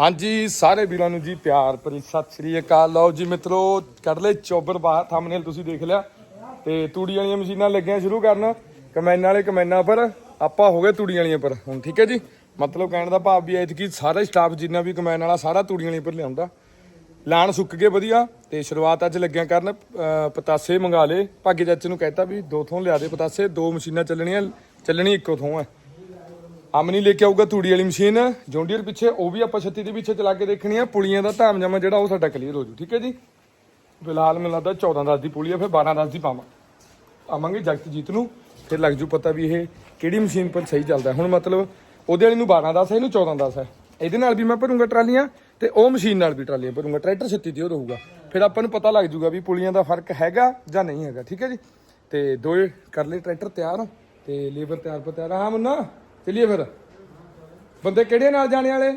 ਹਾਂਜੀ, ਸਾਰੇ ਵੀਰਾਂ ਨੂੰ ਜੀ ਪਿਆਰ ਭਰੀ ਸਤਿ ਸ੍ਰੀ ਅਕਾਲ। ਲਓ ਜੀ ਮਿੱਤਰੋ ਕੱਢ ਲੈ ਚੋਬਰ ਬਾਹਰ ਥੰਬਨੇਲ ਤੁਸੀਂ ਦੇਖ ਲਿਆ। ਤੇ ਤੂੜੀ ਵਾਲੀਆਂ ਮਸ਼ੀਨਾਂ ਲੱਗੀਆਂ ਸ਼ੁਰੂ ਕਰਨ। ਕਮੈਨ ਵਾਲੇ ਕਮੈਨਾਂ ਪਰ, ਆਪਾਂ ਹੋ ਗਏ ਤੂੜੀ ਵਾਲੀਆਂ ਪਰ ਹੁਣ, ਠੀਕ ਹੈ ਜੀ? ਮਤਲਬ ਕਹਿਣ ਦਾ ਭਾਵ ਵੀ ਐਤ ਕੀ ਸਾਰਾ ਸਟਾਫ ਜਿੰਨਾ ਵੀ ਕਮੈਨ ਵਾਲਾ ਸਾਰਾ ਤੂੜੀ ਵਾਲੀਆਂ ਪਰ ਲਿਆਉਂਦਾ। ਲਾਣ ਸੁੱਕ ਗਏ ਵਧੀਆ, ਤੇ ਸ਼ੁਰੂਆਤ ਅੱਜ ਲੱਗਿਆ ਕਰਨ ਪਤਾਸੇ ਮੰਗਾ ਲੇ ਭਾਗੇ ਚਾਚੇ ਨੂੰ ਕਹਿਤਾ ਵੀ ਦੋ ਥੋਂ ਲਿਆ ਦੇ ਪਤਾਸੇ, ਦੋ ਮਸ਼ੀਨਾਂ ਚੱਲਣੀਆਂ, ਚੱਲਣੀ ਇੱਕੋ ਥੋਂ ਹੈ। ਅਮਨੀ ਲੈ ਕੇ ਆਊਗਾ ਤੂੜੀ ਵਾਲੀ ਮਸ਼ੀਨ। ਜੌਂਡੀਅਰ ਪਿੱਛੇ, ਉਹ ਵੀ ਆਪਾਂ 36 ਦੇ ਪਿੱਛੇ ਚਲਾ ਕੇ ਦੇਖਣੀ ਆ। ਪੁਲੀਆਂ ਦਾ ਧਾਮ ਜਮਾ ਜਿਹੜਾ, ਉਹ ਸਾਡਾ ਕਲੀਅਰ ਹੋ ਜੂ, ਠੀਕ ਹੈ ਜੀ? ਫਿਲਹਾਲ ਮੈਨੂੰ ਲੱਗਦਾ 14 10 ਦੀ ਪੁਲੀ ਆ, ਫਿਰ 12 10 ਦੀ ਪਾਵਾਂ। ਆਵਾਂਗੇ ਜਗਤਜੀਤ ਨੂੰ, ਫਿਰ ਲੱਗ ਜੂ ਪਤਾ ਵੀ ਇਹ ਕਿਹੜੀ ਮਸ਼ੀਨ ਪਰ ਸਹੀ ਚੱਲਦਾ। ਹੁਣ ਮਤਲਬ ਉਹਦੇ ਵਾਲੀ ਨੂੰ 12 10 ਹੈ, ਇਹਨੂੰ 14 10 ਹੈ। ਇਹਦੇ ਨਾਲ ਵੀ ਮੈਂ ਭਰੂੰਗਾ ਟਰਾਲੀਆਂ ਤੇ ਉਹ ਮਸ਼ੀਨ ਨਾਲ ਵੀ ਟਰਾਲੀਆਂ ਭਰੂੰਗਾ। ਟਰੈਕਟਰ 36 ਤੇ ਉਹ ਰਹੂਗਾ। ਫਿਰ ਆਪਾਂ ਨੂੰ ਪਤਾ ਲੱਗ ਜੂਗਾ ਵੀ ਪੁਲੀਆਂ ਦਾ ਫ਼ਰਕ ਹੈਗਾ ਜਾਂ ਨਹੀਂ ਹੈਗਾ, ਠੀਕ ਹੈ ਜੀ? ਤੇ ਦੋਏ ਕਰ ਲਏ ਟਰੈਕਟਰ ਤਿਆਰ ਤੇ ਲੇਬਰ ਤਿਆਰ ਪਰ ਤਿਆਰ ਆ। ਹਾਂ, ਮੁੰਨਾ? ਚਲਿਏ ਫਿਰ। ਬੰਦੇ ਕਿਹੜੇ ਨਾਲ ਜਾਣੇ ਵਾਲੇ?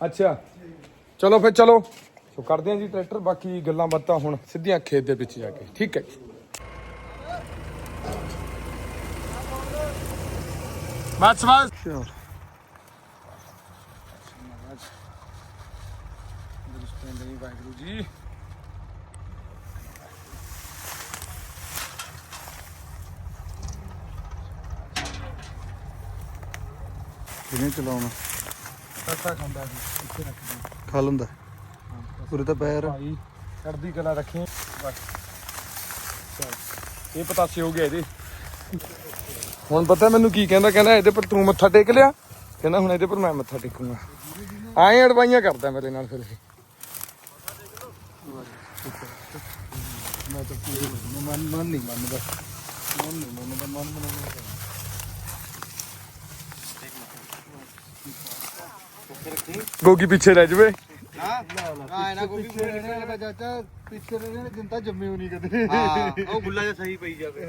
ਅੱਛਾ। ਚਲੋ ਫਿਰ ਚਲੋ। ਸੋ ਕਰਦੇ ਹਾਂ ਜੀ ਟਰੈਕਟਰ ਬਾਕੀ ਗੱਲਾਂ ਬਾਤਾਂ ਹੁਣ ਸਿੱਧੀਆਂ ਖੇਤ ਦੇ ਵਿੱਚ ਜਾ ਕੇ। ਠੀਕ ਹੈ ਜੀ। ਬਸ ਬਸ। ਵਾਹਿਗੁਰੂ ਜੀ। ਕਿਵੇਂ ਚਲਾਉਣਾ? ਕੱਟਾ ਖਾਂਦਾ ਸੀ ਇੱਥੇ ਰੱਖ ਦੇ ਖਾ ਲੈਂਦਾ। ਪੂਰੇ ਤਾਂ ਪੈਰ ਭਾਈ ਚੜਦੀ ਕਲਾ ਰੱਖੀ। ਬਸ। ਚੱਲ ਇਹ ਪਤਾਸੇ ਹੋ ਗਿਆ ਇਹਦੇ। ਹੁਣ ਪਤਾ ਮੈਨੂੰ ਕੀ ਕਹਿੰਦਾ ਕਹਿੰਦਾ ਇਹਦੇ ਪਰ ਤੂੰ ਮੱਥਾ ਟੇਕ ਲਿਆ। ਕਹਿੰਦਾ ਹੁਣ ਇਹਦੇ ਪਰ ਮੈਂ ਮੱਥਾ ਟੇਕੂੰਗਾ। ਆਏ ਅੜਵਾਈਆਂ ਕਰਦਾ ਮੇਰੇ ਨਾਲ ਫਿਰ ਇਹ। ਮੈਂ ਤਾਂ ਪੂਰੇ ਮਨ ਮਨ ਨਹੀਂ ਮੰਨਦਾ। ਮਨ ਨਹੀਂ ਮੰਨਦਾ ਮਨ ਗੋਗੀ ਪਿੱਛੇ ਰਹਿ ਜਵੇ। ਆ ਨਾ ਕੋਈ ਪਿੱਛੇ ਰਹਿਣੇ ਦਾ ਚਾਚਾ ਪਿੱਛੇ ਰਹਿਣੇ ਜਿੰਦਾ ਜੰਮੇ ਹੋ ਨਹੀਂ ਕਦੇ। ਹਾਂ ਉਹ ਗੁੱਲਾ ਜਿਹਾ ਸਹੀ ਪਈ ਜਾਵੇ।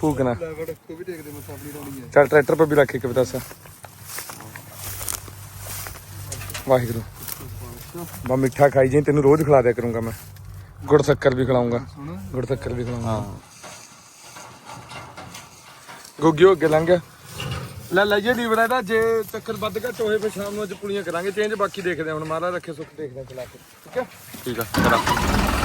ਭੂਕਣਾ ਲੈ ਫੜ ਤੂੰ ਵੀ ਦੇਖਦੇ ਮੈਂ ਸਾਬਲੀ ਲਾਉਣੀ ਹੈ ਚੱਲ ਟਰੈਕਟਰ ਪਰ ਵੀ ਰੱਖ ਕੇ ਬਤਾਸਾ ਵਾਹਿਗੁਰੂ। ਬਾ ਮਿੱਠਾ ਖਾਈ ਜਾਈਂ ਤੈਨੂੰ ਰੋਜ਼ ਖਿਲਾ ਦਿਆ ਕਰੂੰਗਾ ਮੈਂ। ਗੁੜ ਸ਼ੱਕਰ ਵੀ ਖਿਲਾਉਂਗਾ ਗੁੜ ਸ਼ੱਕਰ ਵੀ ਖਿਲਾਉਂਗਾ ਗੋਗੀ ਹੋ ਅੱਗੇ ਲੰਘ ਗਿਆ। ਲੈ ਲਈਏ ਲੀਵਰ ਇਹਦਾ। ਜੇ ਚੱਕਰ ਵੱਧ ਘੱਟ ਹੋਏ ਫਿਰ ਸ਼ਾਮ ਨੂੰ ਅੱਜ ਪੁਲੀਆਂ ਕਰਾਂਗੇ। ਚੇਂਜ ਬਾਕੀ ਦੇਖਦੇ ਹਾਂ ਹੁਣ, ਮਹਾਰਾਜ ਰੱਖੇ ਸੁੱਖ ਦੇਖਦੇ ਹਾਂ ਚਲਾ ਕੇ। ਠੀਕ ਹੈ? ਠੀਕ ਆ ਚਲਾ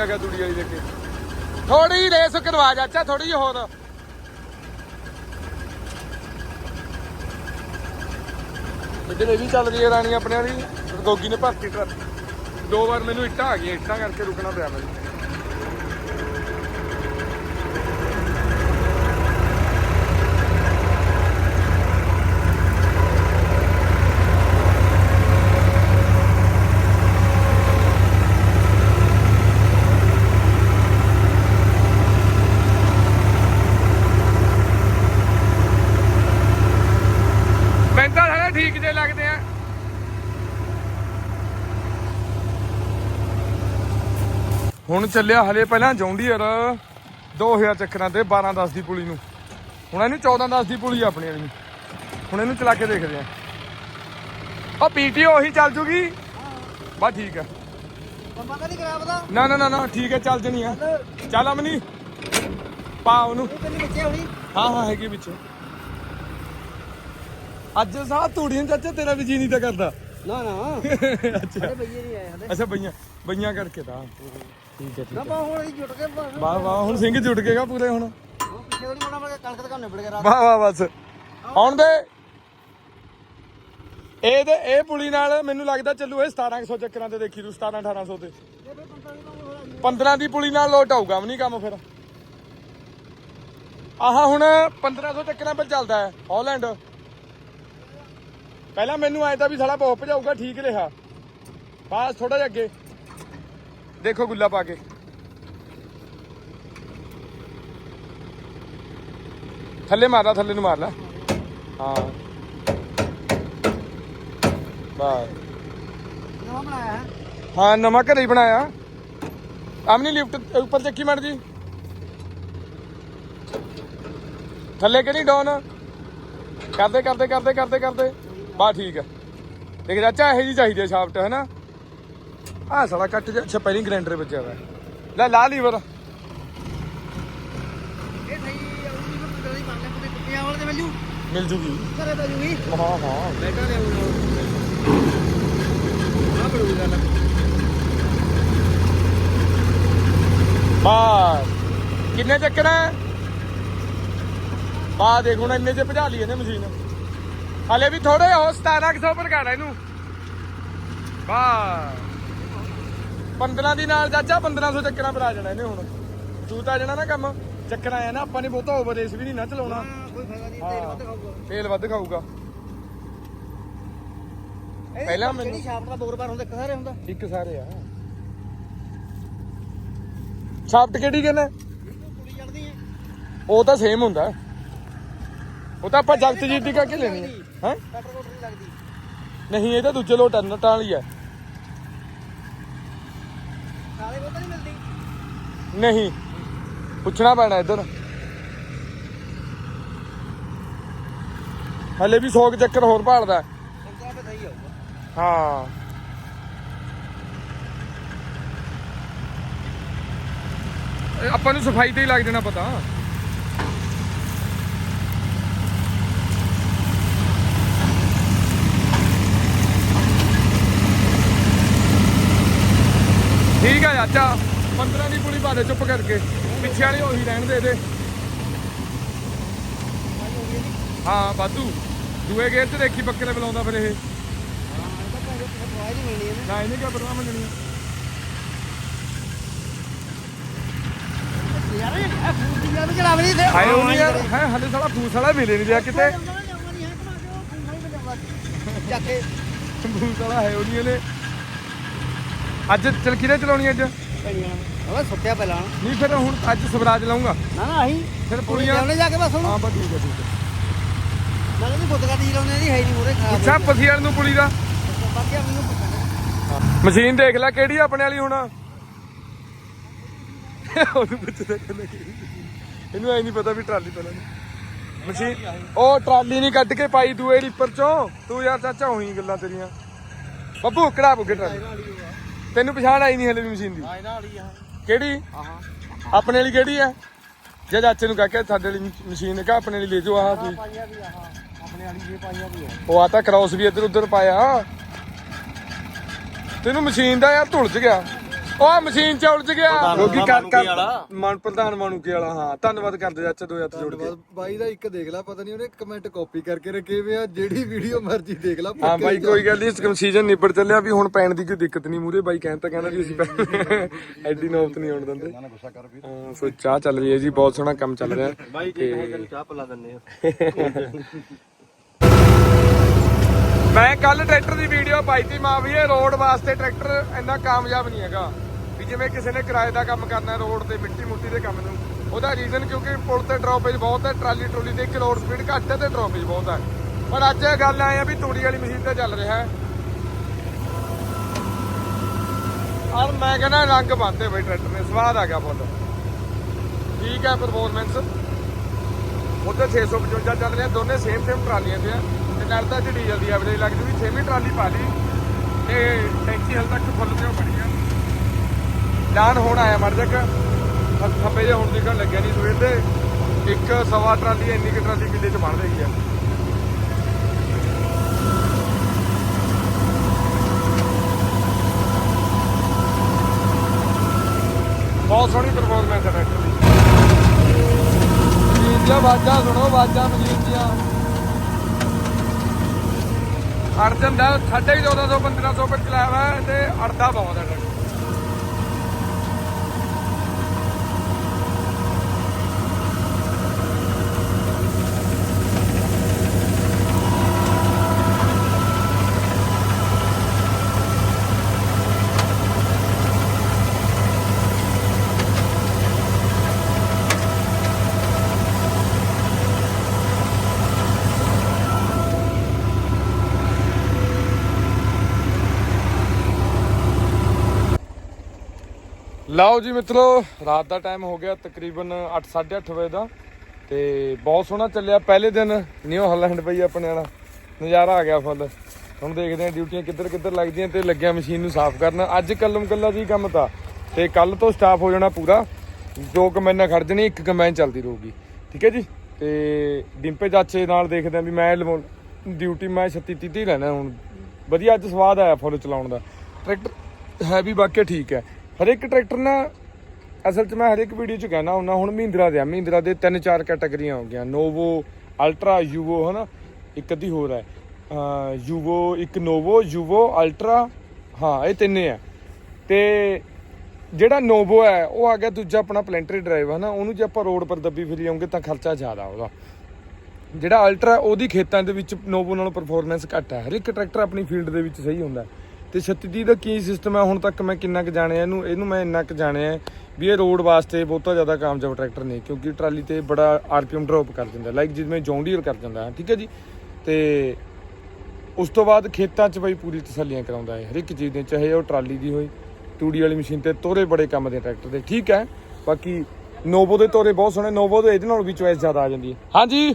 ਆ ਗਿਆ ਤੂੜੀ ਵਾਲੀ ਦੇ ਕੇ ਥੋੜੀ ਰੇਸ ਕਰਵਾ ਚਾਚਾ ਥੋੜੀ ਜਿਹੀ ਹੋਰ। ਇੱਧਰ ਇਹ ਵੀ ਚੱਲ ਰਹੀ ਹੈ ਰਾਣੀ ਆਪਣੇ ਵਾਲੀ ਗੋਗੀ ਨੇ ਭਰਤੀ ਟਰੱਕ ਦੋ ਵਾਰ ਮੈਨੂੰ ਇੱਟਾਂ ਆ ਗਈਆਂ, ਇੱਟਾਂ ਕਰਕੇ ਰੁਕਣਾ ਪਿਆ ਮੈਨੂੰ ਤਾਂ ਸਾਰੇ ਠੀਕ ਜੇ ਲੱਗਦੇ ਆ ਹੁਣ ਚੱਲਿਆ ਹਲੇ ਪਹਿਲਾਂ ਜੌਂਡੀਅਰ। 2000 ਚੱਕਰਾਂ ਤੇ 12 10 ਦੀ ਪੁਲੀ ਨੂੰ। ਹੁਣ ਇਹਨੂੰ 14 10 ਦੀ ਪੁਲੀ ਆਪਣੀ ਵਾਲੀ ਨੂੰ। ਹੁਣ ਇਹਨੂੰ ਚਲਾ ਕੇ ਦੇਖਦੇ ਆ। ਉਹ ਪੀਟੀਓ ਉਹੀ ਚੱਲ ਜੂਗੀ? ਬਸ ਠੀਕ ਆ। ਖਰਾਬ ਦਾ ਨਾ ਨਾ ਨਾ ਨਾ ਠੀਕ ਹੈ ਚੱਲ ਜਣੀ ਆ। ਚੱਲ ਅਮਨੀ ਪਾ ਉਹਨੂੰ। ਬੱਚੇ ਹੋਣੀ। ਹਾਂ ਹਾਂ ਹੈਗੀ ਵਿੱਚ। ਅੱਜ ਸਾਹ ਤੂੜੀਆਂ ਚਾਚਾ ਤੇਰਾ ਵੀ ਜੀ ਨਹੀਂ ਤਾਂ ਕਰਦਾ। ਨਾ ਨਾ। ਅੱਛਾ। ਭਈਏ ਨਹੀਂ ਆਏ ਹਲੇ। ਅੱਛਾ ਬਈਆਂ ਬਈਆਂ ਕਰਕੇ ਤਾਂ। ਠੀਕ ਹੈ ਠੀਕ ਨਾ ਹੈ ਪਾ ਹੁਣ ਅਸੀਂ ਜੁਟ ਕੇ ਬਸ ਵਾਹ ਵਾਹ ਹੁਣ ਸਿੰਘ ਜੁੜ ਗਏਗਾ ਪੂਰੇ ਹੁਣ। ਉਹ ਪਿੱਛੇ ਥੋੜੀ ਮੋਣਾ ਮੈਂ ਕਣਕ ਦਾ ਕੰਮ ਨਿਬੜ ਗਿਆ ਰਾਤ। ਵਾਹ ਵਾਹ ਬਸ। ਆਉਣ ਦੇ। ਇਹ ਤੇ ਇਹ ਪੁਲੀ ਨਾਲ ਮੈਨੂੰ ਲੱਗਦਾ ਚੱਲੂ ਇਹ 1700 ਚੱਕਰਾਂ ਤੇ ਦੇਖੀ ਤੂੰ 17 1800 ਤੇ। 15 ਦੀ ਪੁਲੀ ਨਾਲ ਲੋਟ ਆਊਗਾ ਵੀ ਨਹੀਂ ਕੰਮ ਫਿਰ। ਆਹ ਹੁਣ 1500 ਚੱਕਰਾਂ ਪਰ ਚੱਲਦਾ ਹੈ ਹਾਲੈਂਡ। ਪਹਿਲਾਂ ਮੈਨੂੰ ਆਇਆ ਤਾਂ ਵੀ ਸਾਲਾ ਬਹੁਤ ਭਜਾਊਗਾ ਠੀਕ ਰਿਹਾ। ਬਸ ਥੋੜਾ ਜਿਹਾ ਅੱਗੇ। ਦੇਖੋ ਗੁੱਲਾ ਪਾ ਕੇ। ਥੱਲੇ ਮਾਰਦਾ ਥੱਲੇ ਨੂੰ ਮਾਰ ਲੈ। ਹਾਂ। ਬਸ ਨਵਾਂ ਬਣਾਇਆ ਹੈ। ਹਾਂ ਨਵਾਂ ਘਰੇ ਹੀ ਬਣਾਇਆ। ਆਮਨੀ ਲਿਫਟ ਉੱਪਰ ਚੱਕੀ ਮੜ ਜੀ ਥੱਲੇ ਕਿਹੜੀ ਡਾਊਨ ਕਰਦੇ ਕਰਦੇ ਕਰਦੇ ਕਰਦੇ ਕਰਦੇ। ਬਾ ਠੀਕ ਹੈ। ਦੇਖ ਚਾਚਾ ਇਹ ਜੀ ਚਾਹੀਦੀ ਹੈ ਸ਼ਾਫਟ ਹੈ ਨਾ? ਆਹ ਸਾਲਾ ਕੱਟ ਜਾ ਅੱਛਾ ਪਹਿਲੀ ਗ੍ਰੈਂਡਰ ਵੱਜਿਆ ਵਾ। ਲੈ ਲਾ ਲੀਵਰ। ਇਹ ਸਹੀ ਆਉਂਦੀ ਮੈਂ ਪੁੱਤਰ ਦੀ ਮੰਨ ਲੈ ਪੁੱਤੇ ਕੁੱਤਿਆਂ ਵਾਲੇ ਤੇ ਮਿਲੂ ਮਿਲ ਜੂਗੀ। ਘਰੇ ਤਾਂ ਜੂਗੀ। ਹਾਂ ਹਾਂ। ਬੈਠਾ ਲੈ ਆਉਣਾ ਆ ਬੜੂ ਗੱਲ। ਬਸ। ਕਿੰਨੇ ਚੱਕਰ ਹੈ ਬਾ ਦੇਖ ਹੁਣ ਇੰਨੇ ਚ ਭਜਾ ਲਈ ਇਹਨੇ ਮਸ਼ੀਨ। ਹਲੇ ਵੀ ਥੋੜੇ ਹੋ 1700 ਪਰ ਘਾੜਾ ਇਹਨੂੰ। ਬਸ। 15 ਦੀ ਨਾਲ ਚਾਚਾ 1500 ਚੱਕਰਾਂ ਪਰ ਆ ਜਾਣਾ ਇਹਨੇ ਹੁਣ। ਤੂੰ ਤਾਂ ਆ ਜਾਣਾ ਨਾ ਕੰਮ। ਚੱਕਰ ਆਇਆ ਨਾ ਆਪਾਂ ਨੇ ਬਹੁਤਾ ਓਵਰ ਰੇਸ ਵੀ ਨਹੀਂ ਨਾ ਚਲਾਉਣਾ। ਹਾਂ ਕੋਈ ਫਾਇਦਾ ਨਹੀਂ ਤੇਲ ਵੱਧ ਖਾਊਗਾ। ਤੇਲ ਵੱਧ ਖਾਊਗਾ। ਇਹ ਪਹਿਲਾਂ ਮੈਨੂੰ- ਜਿਹੜੀ ਸ਼ਾਫਟ ਦਾ ਬੋਰ ਬਾਰ ਹੁੰਦਾ ਇੱਕ ਸਾਰੇ ਹੁੰਦਾ। ਇੱਕ ਸਾਰੇ ਆ। ਸਾਫਟ ਕਿਹੜੀ ਕਹਿੰਦਾ? ਕੁੜੀ ਚੜਦੀ ਹੈ ਉਹ ਤਾਂ ਸੇਮ ਹੁੰਦਾ। ਉਹ ਤਾਂ ਆਪਾਂ ਜਗਤਜੀਤ ਦੀ ਕਰਕੇ ਲੈਣੀ ਹੈ? ਹੈ ਨਹੀਂ ਲੱਗਦੀ। ਨਹੀਂ ਇਹ ਤਾਂ ਦੂਜੇ ਲੋਟ ਨਟਾਂ ਵਾਲੀ ਹੈ ਕਾਲੇ ਬੋਤਲ ਨਹੀਂ ਮਿਲਦੀ ਨਹੀਂ। ਪੁੱਛਣਾ ਪੈਣਾ ਇੱਧਰ। ਹਲੇ ਵੀ 100 ਚੱਕਰ ਹੋਰ ਭਾਲਦਾ। 15 ਹਾਂ ਆਪਾਂ ਨੂੰ ਸਫ਼ਾਈ ਤੇ ਹੀ ਲੱਗ ਜਾਣਾ ਪਤਾ। ਠੀਕ ਆ ਚਾਚਾ। 15 ਦੀ ਪੁਲੀ ਪਾ ਦੇ ਚੁੱਪ ਕਰਕੇ ਪਿੱਛੇ ਵਾਲੀ ਉਹੀ ਰਹਿਣ ਦੇ ਦੇ। ਹਾਂ ਵਾਧੂ। ਦੂਏ ਗੇਰ ਤੇ ਦੇਖੀ ਬੱਕਰੇ ਬੁਲਾਉਂਦਾ ਫਿਰ ਇਹ। ਨਾ ਇਹਨੇ ਕਿਆ ਪਰਵਾਹ ਮੰਨਣੀ ਯਾਰ ਇਹ ਫੂਡ ਦੀ ਗੱਲ ਚਲਾ ਬਣੀ ਤੇ ਹਾਏ ਉਹ ਨਹੀਂ ਯਾਰ ਹੈ ਹਲੇ ਸਾਲਾ ਫੂਸ ਵਾਲਾ ਮਿਲੇ ਨਹੀਂ ਰਿਹਾ ਕਿਤੇ। ਜਾ ਕੇ। ਫੂਸ ਵਾਲਾ ਹੈ ਉਹ ਨਹੀਂ ਇਹਨੇ। ਅੱਜ ਚਲ ਕਿਹਦੇ ਚਲਾਉਣੀ ਅੱਜ। ਪੈਣੀਆਂ ਉਹ ਸੁੱਤਿਆ ਪਹਿਲਾਂ। ਨਹੀਂ ਫਿਰ ਹੁਣ ਅੱਜ ਸਵਰਾਜ ਲਾਉਂਗਾ। ਨਾ ਨਾ ਆਹੀ ਫਿਰ ਪੁਲੀਆਂ ਉਹਨੇ ਜਾ ਕੇ ਬਸ ਹੁਣ। ਹਾਂ ਬਸ ਠੀਕ ਹੈ ਠੀਕ ਹੈ। ਨਾਲੇ ਦੀ ਬੁੱਤ ਗੱਡੀ ਲਾਉਂਦੇ ਦੀ ਹੈ ਨਹੀਂ ਮੂਰੇ ਖਰਾਬ ਪੁੱਛਾ ਪਸੀਆਣ ਨੂੰ ਪੁਲੀ ਦਾ। ਬਾਕੀ ਆ ਮੈਨੂੰ ਪੁੱਛਣਾ ਮਸ਼ੀਨ ਦੇਖ ਲੈ ਕਿਹੜੀ ਆਪਣੇ ਵਾਲੀ ਹੁਣ? ਉਹਨੂੰ ਪੁੱਛਦਾ ਕਹਿੰਦਾ ਕਿਹੜੀ। ਇਹਨੂੰ ਐ ਨਹੀਂ ਪਤਾ ਵੀ ਟਰਾਲੀ ਪਹਿਲਾਂ ਨਹੀਂ ਮਸ਼ੀਨ ਉਹ ਟਰਾਲੀ ਨਹੀਂ ਕੱਢ ਕੇ ਪਾਈ ਦੂਏ ਰੀਪਰ ਚੋਂ। ਤੂੰ ਯਾਰ ਚਾਚਾ ਉਹੀ ਗੱਲਾਂ ਤੇਰੀਆਂ। ਬੱਬੂ ਕਿਹੜਾ ਬੁੱਗੇ ਟਰਾਲੀ। ਤੈਨੂੰ ਪਛਾਣ ਆਈ ਨਹੀਂ ਹਲੇ ਵੀ ਮਸ਼ੀਨ ਦੀ। ਆ ਇਹਨਾਂ ਵਾਲੀ ਆ। ਕਿਹੜੀ? ਆਹਾਂ। ਆਪਣੇ ਵਾਲੀ ਕਿਹੜੀ ਆ? ਜੇ ਚਾਚੇ ਨੂੰ ਕਹਿ ਕੇ ਸਾਡੇ ਵਾਲੀ ਮਸ਼ੀਨ ਕਾ ਆਪਣੇ ਲਈ ਲੈ ਜਾਓ ਆਹ ਤੁਸੀਂ। ਪਾਈਆਂ ਵੀ ਆਹਾਂ। ਆਪਣੇ ਵਾਲੀ ਜੇ ਪਾਈਆਂ ਵੀ ਆ। ਉਹ ਆ ਤਾਂ ਕ੍ਰਾਸ ਵੀ ਇੱਧਰ ਉੱਧਰ ਪਾਇਆ। ਤੈਨੂੰ ਮਸ਼ੀਨ ਦਾ ਯਾਰ ਧੁਲ ਚ ਗਿਆ। ਉਹ ਮਸ਼ੀਨ ਚ ਉਲਝ ਗਿਆ। ਕਿਉਂਕਿ ਕਰ ਕਰ। ਮਨ ਪ੍ਰਧਾਨ ਮਾਨੂਕੇ ਵਾਲਾ ਹਾਂ। ਧੰਨਵਾਦ ਕਰਦੇ ਚਾਚਾ ਦੋ ਹੱਥ ਜੋੜ ਕੇ। ਬਾਈ ਦਾ ਇੱਕ ਦੇਖ ਲੈ ਪਤਾ ਨਹੀਂ ਉਹਨੇ ਕਮੈਂਟ ਕਾਪੀ ਕਰਕੇ ਰੱਖੇ ਹੋਏ ਆ ਜਿਹੜੀ ਵੀਡੀਓ ਮਰਜ਼ੀ ਦੇਖ ਲੈ ਹਾਂ ਬਾਈ ਕੋਈ ਗੱਲ ਨਹੀਂ ਸੀਜ਼ਨ ਨਿਬੜ ਚੱਲਿਆ ਵੀ ਹੁਣ ਪੈਣ ਦੀ ਕੋਈ ਦਿੱਕਤ ਨਹੀਂ ਮੂਰੇ ਬਾਈ ਕਹਿੰਦਾ ਕਹਿੰਦਾ ਵੀ ਅਸੀਂ ਪੈ- ਐਡੀ ਨੌਬਤ ਨਹੀਂ ਆਉਣ ਦਿੰਦੇ। ਨਾ ਗੁੱਸਾ ਕਰ ਵੀ। ਹਾਂ, ਸੋ ਚਾਹ ਚੱਲ ਰਹੀ ਹੈ ਜੀ ਬਹੁਤ ਸੋਹਣਾ ਕੰਮ ਚੱਲ ਰਿਹਾ। ਬਾਈ ਜੀ ਚਾਹ ਪਿਲਾ ਦਿੰਨੇ ਆ ਮੈਂ ਕੱਲ ਟਰੈਕਟਰ ਦੀ ਵੀਡੀਓ ਪਾਈ ਤੀ ਮਾਂ ਵੀ ਇਹ ਰੋਡ ਵਾਸਤੇ ਟਰੈਕਟਰ ਇੰਨਾ ਕਾਮਯਾਬ ਨਹੀਂ ਹੈਗਾ। ਵੀ ਜਿਵੇਂ ਕਿਸੇ ਨੇ ਕਿਰਾਏ ਦਾ ਕੰਮ ਕਰਨਾ ਰੋਡ ਤੇ, ਮਿੱਟੀ ਮੁੱਟੀ ਦੇ ਕੰਮ ਨੂੰ। ਉਹਦਾ ਰੀਜ਼ਨ ਕਿਉਂਕਿ ਪੁਲ ਤੇ ਡ੍ਰੌਪੇਜ ਬਹੁਤ ਹੈ, ਟਰਾਲੀ ਟਰੋਲੀ ਤੇ ਕਿਲੋੜ ਸਪੀਡ ਘੱਟ ਹੈ ਤੇ ਡ੍ਰੌਪੇਜ ਬਹੁਤ ਹੈ। ਪਰ ਅੱਜ ਇਹ ਗੱਲ ਆਏ ਆ ਵੀ ਤੂੜੀ ਵਾਲੀ ਮਸ਼ੀਨ ਤੇ ਚੱਲ ਰਿਹਾ ਹੈ। ਔਰ ਮੈਂ ਕਹਿੰਦਾ ਰੰਗ ਬੰਦੇ ਬਈ ਟਰੈਕਟਰ ਨੇ, ਸਵਾਦ ਆ ਗਿਆ ਫੁੱਲ। ਠੀਕ ਹੈ ਪਰਫਾਰਮੈਂਸ ਉਹਦੇ 655 ਚੱਲ ਰਿਹਾ, ਦੋਨੇ ਸੇਮ ਸੇਮ ਟਰਾਲੀਆਂ ਤੇ ਆ। ਤੇ ਨਾਲ ਤਾਂ ਚ ਡੀਜ਼ਲ ਦੀ ਐਵਰੇਜ ਲੱਗ ਜੂਗੀ ਛੇਵੀਂ ਟਰਾਲੀ ਪਾ ਲਈ, ਤੇ ਟੈਂਕੀ ਹਲ ਤੱਕ ਫੁੱਲ ਤੇ ਬਣੀ ਆ? ਲਾਨ ਹੁਣ ਆਇਆ ਮਰ ਜੱਕ ਥੱਪੇ ਜੇ ਹੁਣ ਦਿਖਣ ਲੱਗਿਆ ਨਹੀਂ ਸਵੇਰ ਦੇ। ਇੱਕ ਸਵਾ ਟਰਾਲੀ ਇੰਨੀ ਕਿ ਟਰਾਲੀ ਕਿੱਲੇ ਚ ਬਣ ਰਹੀ ਹੈ। ਬਹੁਤ ਸੋਹਣੀ ਪਰਫਾਰਮੈਂਸ ਹੈ ਟਰੈਕਟਰ ਦੀ। ਮਸ਼ੀਨ ਦੀਆਂ ਆਵਾਜ਼ਾਂ ਸੁਣੋ, ਆਵਾਜ਼ਾਂ ਮਸ਼ੀਨ ਦੀਆਂ। ਅੜ ਜਾਂਦਾ ਸਾਢੇ 1400 1500 ਪਰ ਚਲਾਇਆ ਵਾ ਤੇ ਅੜਦਾ ਬਹੁਤ ਹੈ ਟਰੈਕਟਰ ਲਓ ਜੀ ਮਿੱਤਰੋ, ਰਾਤ ਦਾ ਟਾਈਮ ਹੋ ਗਿਆ ਤਕਰੀਬਨ 8:30 ਵਜੇ ਦਾ ਤੇ ਬਹੁਤ ਸੋਹਣਾ ਚੱਲਿਆ। ਪਹਿਲੇ ਦਿਨ ਨਿਊ ਹਾਲੈਂਡ ਪਈ ਆਪਣੇ ਵਾਲਾ, ਨਜ਼ਾਰਾ ਆ ਗਿਆ ਫੁੱਲ। ਹੁਣ ਦੇਖਦੇ ਹਾਂ ਡਿਊਟੀਆਂ ਕਿੱਧਰ ਕਿੱਧਰ ਲੱਗਦੀਆਂ ਤੇ ਲੱਗਿਆ ਮਸ਼ੀਨ ਨੂੰ ਸਾਫ਼ ਕਰਨ। ਅੱਜ ਕੱਲਮ ਕੱਲਾ ਜੀ ਕੰਮ ਤਾਂ, ਤੇ ਕੱਲ ਤੋਂ ਸਟਾਫ ਹੋ ਜਾਣਾ ਪੂਰਾ। ਦੋ ਕਮੈਨਾਂ ਖੜ ਜਣੀ ਇੱਕ ਕਮੈਨ ਚੱਲਦੀ ਰਹੂਗੀ। ਠੀਕ ਹੈ ਜੀ? ਤੇ ਡਿੰਪੇ ਚਾਚੇ ਨਾਲ ਦੇਖਦੇ ਹਾਂ ਵੀ ਮੈਂ ਡਿਊਟੀ ਮੈਂ 36 30 ਲੈਣਾ ਹੁਣ। ਵਧੀਆ ਅੱਜ ਸਵਾਦ ਆਇਆ ਫੁੱਲ ਚਲਾਉਣ ਦਾ। ਟਰੈਕਟਰ ਹੈ ਵੀ ਵਾਕਿਆ ਠੀਕ ਹੈ। ਹਰ ਇੱਕ ਟਰੈਕਟਰ ਨਾ, ਅਸਲ 'ਚ ਮੈਂ ਹਰ ਇੱਕ ਵੀਡੀਓ 'ਚ ਕਹਿਣਾ ਹੁੰਦਾ, ਹੁਣ ਮਹਿੰਦਰਾ ਦੇ ਆ, ਮਹਿੰਦਰਾ ਦੇ ਤਿੰਨ ਚਾਰ ਕੈਟਾਗਰੀਆਂ ਹੋ ਗਈਆਂ ਨੋਵੋ ਅਲਟਰਾ ਯੂਵੋ ਹਨਾ? ਇੱਕ ਅੱਧੀ ਹੋਰ ਹੈ। ਯੂਵੋ ਇੱਕ ਨੋਵੋ ਯੂਵੋ ਅਲਟਰਾ ਹਾਂ, ਇਹ ਤਿੰਨੇ ਆ। ਤੇ ਜਿਹੜਾ ਨੋਵੋ ਹੈ, ਉਹ ਆ ਗਿਆ ਦੂਜਾ ਆਪਣਾ ਪਲੈਂਟਰੀ ਡਰਾਈਵ ਹਨਾ? ਉਹਨੂੰ ਜੇ ਆਪਾਂ ਰੋਡ ਪਰ ਦੱਬੀ ਫਿਰੀ ਆਉਂਗੇ ਤਾਂ ਖਰਚਾ ਜ਼ਿਆਦਾ ਉਹਦਾ। ਜਿਹੜਾ ਅਲਟਰਾ ਉਹਦੀ ਖੇਤਾਂ ਦੇ ਵਿੱਚ ਨੋਵੋ ਨਾਲੋਂ ਪਰਫਾਰਮੈਂਸ ਘੱਟ ਹੈ। ਹਰ ਇੱਕ ਟਰੈਕਟਰ ਆਪਣੀ ਫੀਲਡ ਦੇ ਵਿੱਚ ਸਹੀ ਹੁੰਦਾ। ਤੇ 36 ਦਾ ਕੀ ਸਿਸਟਮ ਹੈ ਹੁਣ ਤੱਕ ਮੈਂ ਕਿੰਨਾ ਕੁ ਜਾਣਿਆ ਇਹਨੂੰ? ਇਹਨੂੰ ਮੈਂ ਇੰਨਾ ਕੁ ਜਾਣਿਆ ਵੀ ਇਹ ਰੋਡ ਵਾਸਤੇ ਬਹੁਤਾ ਜ਼ਿਆਦਾ ਕਾਮਯਾਬ ਟਰੈਕਟਰ ਨਹੀਂ, ਕਿਉਂਕਿ ਟਰਾਲੀ ਤੇ ਬੜਾ ਆਰਪੀਐਮ ਡ੍ਰੌਪ ਕਰ ਦਿੰਦਾ। ਲਾਈਕ ਜਿਵੇਂ ਜੌਂਡੀਅਰ ਕਰ ਜਾਂਦਾ ਹੈ ਠੀਕ ਹੈ ਜੀ? ਤੇ ਉਸ ਤੋਂ ਬਾਅਦ ਖੇਤਾਂ 'ਚ ਬਈ ਪੂਰੀ ਤਸੱਲੀਆਂ ਕਰਾਉਂਦਾ ਹੈ ਹਰ ਇੱਕ ਚੀਜ਼ ਦੇ, ਚਾਹੇ ਉਹ ਟਰਾਲੀ ਦੀ ਹੋਈ ਟੂੜੀ ਵਾਲੀ ਮਸ਼ੀਨ ਤੇ ਤੋਰੇ ਬੜੇ ਕੰਮ ਦੇ ਟਰੈਕਟਰ ਦੇ, ਠੀਕ ਹੈ? ਬਾਕੀ ਨੋਵੋ ਦੇ ਤੋਰੇ ਬਹੁਤ ਸੋਹਣੇ, ਨੋਵੋ ਦੇ ਇਹਦੇ ਨਾਲ ਵੀ ਚੋਇਸ ਜ਼ਿਆਦਾ ਆ ਜਾਂਦੀ ਹੈ। ਹਾਂਜੀ?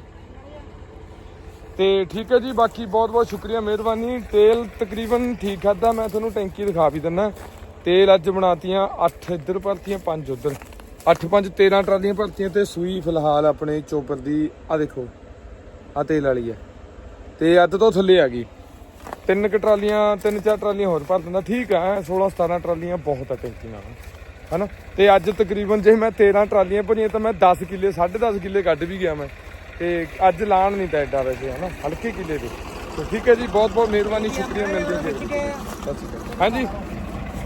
ਤੇ ਠੀਕ ਹੈ ਜੀ, ਬਾਕੀ ਬਹੁਤ ਬਹੁਤ ਸ਼ੁਕਰੀਆ, ਮਿਹਰਬਾਨੀ। ਤੇਲ ਤਕਰੀਬਨ ਠੀਕ ਖਾਦਾ ਮੈਂ ਤੁਹਾਨੂੰ ਟੈਂਕੀ ਦਿਖਾ ਵੀ ਦਿੰਨਾ। ਤੇਲ ਅੱਜ ਬਣਾਤੀਆਂ 8 ਇੱਧਰ ਭਰਤੀਆਂ 5 ਉੱਧਰ। 8 5 13 ਟਰਾਲੀਆਂ ਭਰਤੀਆਂ ਤੇ ਸੂਈ ਫਿਲਹਾਲ ਆਪਣੇ ਚੋਪਰ ਦੀ ਆ ਦੇਖੋ ਆ ਤੇਲ ਵਾਲੀ ਹੈ। ਤੇ ਅੱਧ ਤੋਂ ਥੱਲੇ ਆ ਗਈ। ਤਿੰਨ ਕੁ ਟਰਾਲੀਆਂ, ਤਿੰਨ ਚਾਰ ਟਰਾਲੀਆਂ ਹੋਰ ਭਰ ਦਿੰਦਾ। ਠੀਕ ਆ 16 17 ਟਰਾਲੀਆਂ ਬਹੁਤ ਆ ਟੈਂਕੀ ਨਾਲ। ਹਨਾ? ਤੇ ਅੱਜ ਤਕਰੀਬਨ ਜੇ ਮੈਂ 13 ਟਰਾਲੀਆਂ ਭਰੀਆਂ ਤਾਂ ਮੈਂ 10 ਕਿੱਲੇ 10.5 ਕਿੱਲੇ ਕੱਢ ਵੀ ਗਿਆ ਮੈਂ। ਤੇ ਅੱਜ ਲਾਣ ਨਹੀਂ ਤਾਂ ਐਡਾ ਵੈਸੇ ਹਨਾ? ਹਲਕੇ ਕਿੱਲੇ ਦੇ। ਤੇ ਠੀਕ ਹੈ ਜੀ ਬਹੁਤ ਬਹੁਤ ਮਿਹਰਬਾਨੀ ਸ਼ੁਕਰੀਆ ਮਿਲਦੇ ਜੀ। ਸਤਿ ਸ਼੍ਰੀ ਅਕਾਲ ਹਾਂਜੀ।